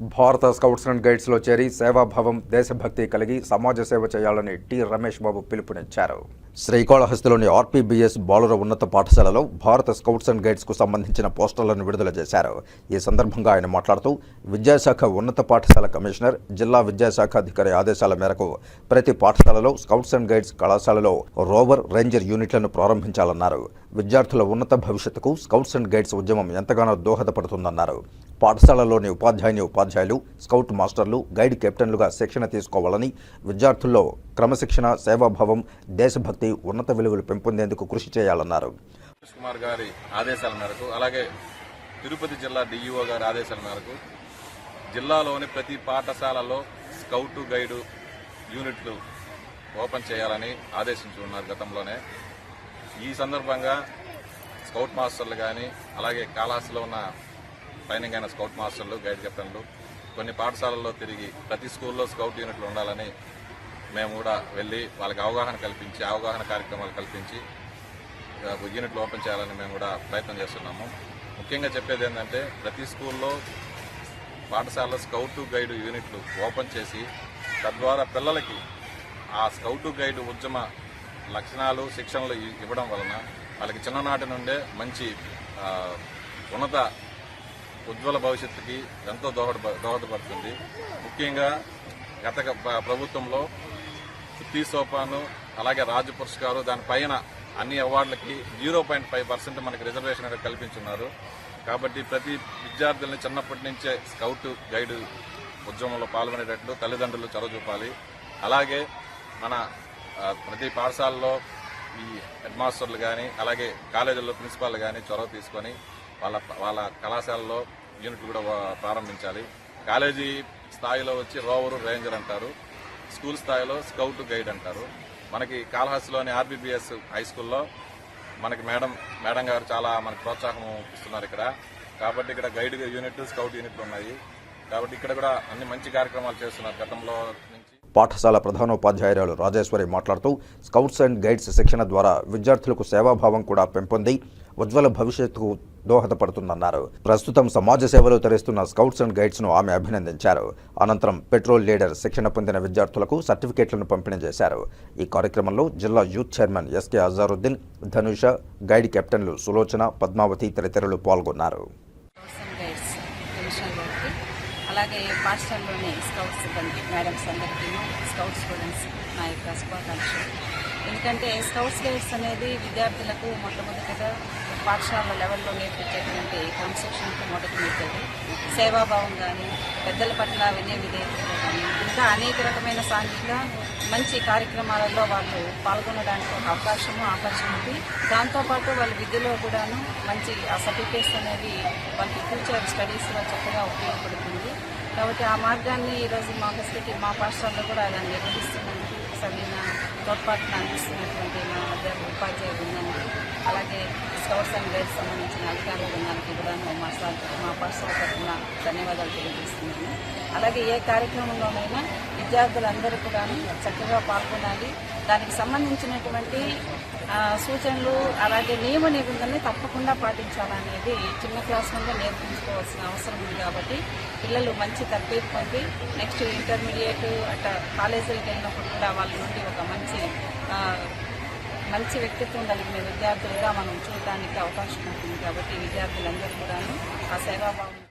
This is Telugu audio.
భారత స్కౌట్స్ అండ్ గైడ్స్లో చేరి సేవాభావం దేశభక్తి కలిగి సమాజ సేవ చేయాలని టి. రమేష్ బాబు పిలుపునిచ్చారు. శ్రీకాళహస్తిలోని ఆర్పీబీఎస్ బాలుర ఉన్నత పాఠశాలలో భారత స్కౌట్స్ అండ్ గైడ్స్కు సంబంధించిన పోస్టర్లను విడుదల చేశారు. ఈ సందర్భంగా ఆయన మాట్లాడుతూ విద్యాశాఖ ఉన్నత పాఠశాల కమిషనర్ జిల్లా విద్యాశాఖ అధికారి ఆదేశాల మేరకు ప్రతి పాఠశాలలో స్కౌట్స్ అండ్ గైడ్స్ కళాశాలలో రోవర్ రేంజర్ యూనిట్లను ప్రారంభించాలన్నారు. విద్యార్థుల ఉన్నత భవిష్యత్తుకు స్కౌట్స్ అండ్ గైడ్స్ ఉద్యమం ఎంతగానో దోహదపడుతుందన్నారు. పాఠశాలలోని ఉపాధ్యాయుని ఉపాధ్యాయులు స్కౌట్ మాస్టర్లు గైడ్ కెప్టెన్లుగా శిక్షణ తీసుకోవాలని విద్యార్థుల్లో క్రమశిక్షణ సేవాభావం దేశభక్తి ఉన్నత విలువలు పెంపొందేందుకు కృషి చేయాలన్నారు. కుమార్ గారి ఆదేశాల మేరకు అలాగే తిరుపతి జిల్లా డిఈఓ గారి ఆదేశాల మేరకు జిల్లాలోని ప్రతి పాఠశాలలో స్కౌటు గైడు యూనిట్లు ఓపెన్ చేయాలని ఆదేశించి ఉన్నారు గతంలోనే. ఈ సందర్భంగా స్కౌట్ మాస్టర్లు కానీ అలాగే కాళాస్లో ఉన్న ట్రైనింగ్ అయిన స్కౌట్ మాస్టర్లు గైడ్ కెప్టెన్లు కొన్ని పాఠశాలల్లో తిరిగి ప్రతి స్కూల్లో స్కౌట్ యూనిట్లు ఉండాలని మేము కూడా వెళ్ళి వాళ్ళకి అవగాహన కల్పించి అవగాహన కార్యక్రమాలు కల్పించి యూనిట్లు ఓపెన్ చేయాలని మేము కూడా ప్రయత్నం చేస్తున్నాము. ముఖ్యంగా చెప్పేది ఏంటంటే ప్రతి స్కూల్లో పాఠశాలలో స్కౌటు గైడ్ యూనిట్లు ఓపెన్ చేసి తద్వారా పిల్లలకి ఆ స్కౌటు గైడ్ ఉద్యమ లక్షణాలు శిక్షణలు ఇవ్వడం వలన వాళ్ళకి చిన్ననాటి నుండే మంచి ఉన్నత ఉజ్వల భవిష్యత్తుకి ఎంతో దోహద దోహదపడుతుంది. ముఖ్యంగా గత ప్రభుత్వంలో సుత్తి సోపాను అలాగే రాజు పురస్కారు దానిపైన అన్ని అవార్డులకి జీరో పాయింట్ ఫైవ్ పర్సెంట్ మనకి రిజర్వేషన్ అనేది కల్పించున్నారు. కాబట్టి ప్రతి విద్యార్థుల్ని చిన్నప్పటి నుంచే స్కౌట్ గైడ్ ఉద్యమంలో పాల్గొనేటట్లు తల్లిదండ్రులు చొరవ చూపాలి. అలాగే మన ప్రతి పాఠశాలలో ఈ హెడ్ మాస్టర్లు కానీ అలాగే కాలేజీల్లో ప్రిన్సిపాల్ కానీ చొరవ తీసుకొని వాళ్ళ వాళ్ళ కళాశాలలో యూనిట్ కూడా ప్రారంభించాలి. కాలేజీ స్థాయిలో వచ్చి రోవరు రేంజర్ అంటారు స్కూల్ స్థాయిలో స్కౌట్ గైడ్ అంటారు. మనకి కాళహస్తిలోని ఆర్బీబీఎస్ హై స్కూల్లో మనకి మేడం మేడం గారు చాలా మనకి ప్రోత్సాహం ఇస్తున్నారు ఇక్కడ. కాబట్టి ఇక్కడ గైడ్ యూనిట్ స్కౌట్ యూనిట్లు ఉన్నాయి. కాబట్టి ఇక్కడ కూడా అన్ని మంచి కార్యక్రమాలు చేస్తున్నారు గతంలో నుంచి. పాఠశాల ప్రధానోపాధ్యాయురాలు రాజేశ్వరి మాట్లాడుతూ స్కౌట్స్ అండ్ గైడ్స్ శిక్షణ ద్వారా విద్యార్థులకు సేవాభావం కూడా పెంపొంది ఉజ్వల భవిష్యత్తుకు దోహదపడుతుందన్నారు. ప్రస్తుతం సమాజ సేవలో తరిస్తున్న స్కౌట్స్ అండ్ గైడ్స్ను ఆమె అభినందించారు. అనంతరం పెట్రోల్ లీడర్ శిక్షణ పొందిన విద్యార్థులకు సర్టిఫికేట్లను పంపిణీ చేశారు. ఈ కార్యక్రమంలో జిల్లా youth chairman SK Azharuddin Dhanusha guide కెప్టెన్లు Sulochana Padmavathi తదితరులు పాల్గొన్నారు. అలాగే పాఠశాలలోని స్కౌట్స్ సిబ్బంది మేడమ్స్ అందరికీ స్కౌట్ స్టూడెంట్స్ నా యొక్క శుభాకాంక్షలు. ఎందుకంటే స్కౌట్స్ గైడ్స్ అనేది విద్యార్థులకు మొట్టమొదటిగా పాఠశాల లెవెల్లో నేర్పించేటువంటి క్రమశిక్షణకు మొదటి మెట్టేది సేవాభావం కానీ పెద్దల పట్ల వినయ విధేయతలు కానీ ఇంకా అనేక రకమైన సాంఘిక మంచి కార్యక్రమాలలో వాళ్ళు పాల్గొనడానికి ఒక అవకాశము ఆపర్చునిటీ దాంతోపాటు వాళ్ళ విద్యలో కూడాను మంచి ఆ సర్టిఫికేట్స్ అనేవి వాళ్ళకి ఫ్యూచర్ స్టడీస్లో చక్కగా ఉపయోగపడుతుంది. కాబట్టి ఆ మార్గాన్ని ఈరోజు మా ఫెసిలిటీ మా పాఠశాలలో కూడా దాన్ని నిర్వహిస్తున్నందుకు సరైన తోడ్పాటును అందిస్తున్నటువంటి మా అధ్యాపక ఉపాధ్యాయ బృందానికి అలాగే స్కౌట్స్ అండ్ గైడ్స్ సంబంధించిన అధికారుల బృందానికి కూడా మా సా- మా పాఠశాల తరఫున ధన్యవాదాలు తెలియజేస్తున్నాను. అలాగే ఏ కార్యక్రమంలోనైనా విద్యార్థులందరూ కూడా చక్కగా పాల్గొనాలి. దానికి సంబంధించినటువంటి సూచనలు అలాగే నియమ నిబంధనలు తప్పకుండా పాటించాలనేది చిన్న క్లాస్ నుండి నేర్పించుకోవాల్సిన అవసరం ఉంది కాబట్టి పిల్లలు మంచి తర్బీదు పొంది నెక్స్ట్ ఇంటర్మీడియట్ అట్లా కాలేజీలకు వెళ్ళినప్పుడు కూడా వాళ్ళ నుండి ఒక మంచి మంచి వ్యక్తిత్వం కలిగిన విద్యార్థులుగా మనం చూడటానికి అవకాశం ఉంటుంది కాబట్టి విద్యార్థులందరూ కూడాను ఆ సేవాభావం